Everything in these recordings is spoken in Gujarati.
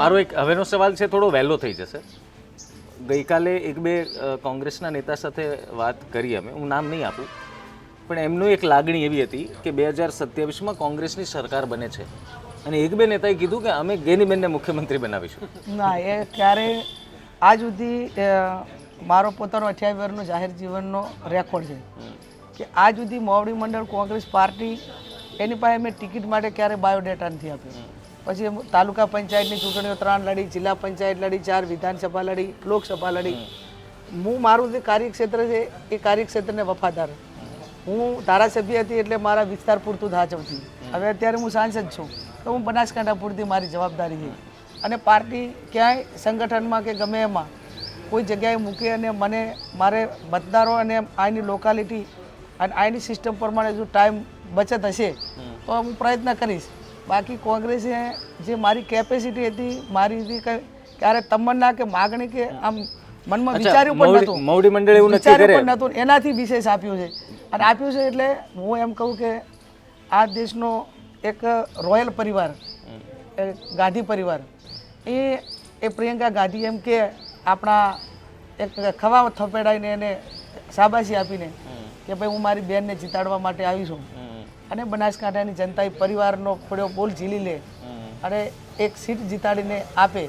મારો એક હવેનો સવાલ છે, થોડો વહેલો થઈ જશે. ગઈકાલે એક બે કોંગ્રેસના નેતા સાથે વાત કરી અમે. હું નામ નહીં આપું. પણ એમનું એક લાગણી એવી હતી કે બે હજાર સત્યાવીસમાં કોંગ્રેસની સરકાર બને છે. અને એક બે નેતાએ કીધું કે અમે ગેનીબેનને મુખ્યમંત્રી બનાવીશું. ના, એ ક્યારે આજ સુધી મારો પોતાનો અઠ્યાવીસ વર્ષનો જાહેર જીવનનો રેકોર્ડ છે. કે આજ સુધી મોવડી મંડળ કોંગ્રેસ પાર્ટી, એની પાસે મેં ટિકિટ માટે ક્યારે બાયોડેટા નથી આપ્યો. પછી તાલુકા પંચાયતની ચૂંટણીઓ ત્રણ લડી, જિલ્લા પંચાયત લડી, ચાર વિધાનસભા લડી, લોકસભા લડી. હું મારું જે કાર્યક્ષેત્ર છે એ કાર્યક્ષેત્રને વફાદાર. હું ધારાસભ્ય હતી એટલે મારા વિસ્તાર પૂરતું ધાચવતી હવે અત્યારે હું સાંસદ છું, તો હું બનાસકાંઠા પૂરતી મારી જવાબદારી છે. અને પાર્ટી ક્યાંય સંગઠનમાં કે ગમે એમાં કોઈ જગ્યાએ મૂકી અને મને, મારે મતદારો અને આની લોકાલિટી અને આની સિસ્ટમ પ્રમાણે જો ટાઈમ બચત હશે, તો હું પ્રયત્ન કરીશ. બાકી કોંગ્રેસે જે મારી કેપેસિટી હતી મારી હતી કંઈ ક્યારેક તમન્ના કે માગણી કે આમ મનમાં વિચાર્યું પણ નહોતું. મવડી મંડળ એવું વિચાર્યું પણ નહોતું. એનાથી વિશેષ આપ્યું છે. અને આપ્યું છે એટલે હું એમ કહું કે આ દેશનો એક રોયલ પરિવાર એ ગાંધી પરિવાર. એ એ પ્રિયંકા ગાંધી એમ કે આપણા એક ખવા થપેડાઈને એને શાબાશી આપીને કે ભાઈ હું મારી બેનને જીતાડવા માટે આવી છું. અને બનાસકાંઠાની જનતા એ પરિવારનો ખોડ્યો બોલ ઝીલી લે અને એક સીટ જીતાડીને આપે.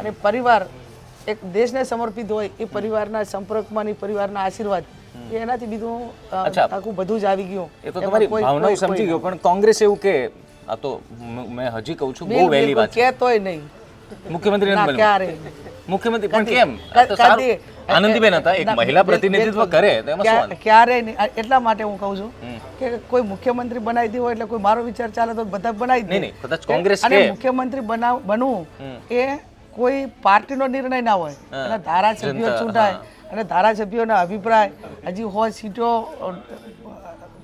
અને પરિવાર એક દેશને સમર્પિત હોય એ પરિવારના સંપર્કમાં પરિવારના આશીર્વાદ એનાથી બીજું આખું બધું જ આવી ગયું. એ તો તમારી ભાવનાઓ સમજી ગયો પણ કોંગ્રેસ એવું કે આ તો મેં હજી કહું છું બહુ વહેલી વાત કે તોય નહીં. મુખ્યમંત્રી ના ક્યારે? મુખ્યમંત્રી પણ કેમ? આનંદીબેન હતા એક મહિલા પ્રતિનિધિત્વ કરે? ક્યારેય નહીં એટલા માટે હું કહું છું કે કોઈ મુખ્યમંત્રી બનાવી દીધો એટલે કોઈ મારો વિચાર ચાલે તો બધા બનાવી દે. કદાચ કોંગ્રેસ અને મુખ્યમંત્રી બનાવ બનવું એ કોઈ પાર્ટીનો નિર્ણય ના હોય. અને ધારાસભ્યો ચૂંટાય અને ધારાસભ્યોના અભિપ્રાય હજી હોય સીટો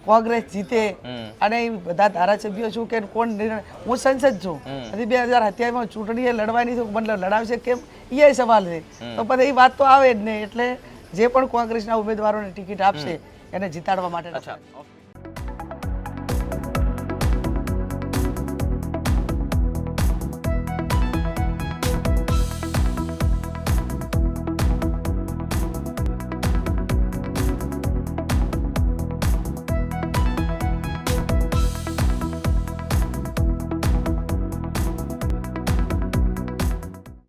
કોંગ્રેસ જીતે અને બધા ધારાસભ્યો છું કે કોણ નિર્ણય હું સંસદ છું. હજી બે હજાર સત્યાવીસમાં ચૂંટણીએ લડવાની છે મતલબ લડાવશે કેમ? એ સવાલ છે. તો પછી એ વાત તો આવે જ નહીં. એટલે જે પણ કોંગ્રેસના ઉમેદવારોને ટિકિટ આપશે એને જીતાડવા માટે અચ્છા.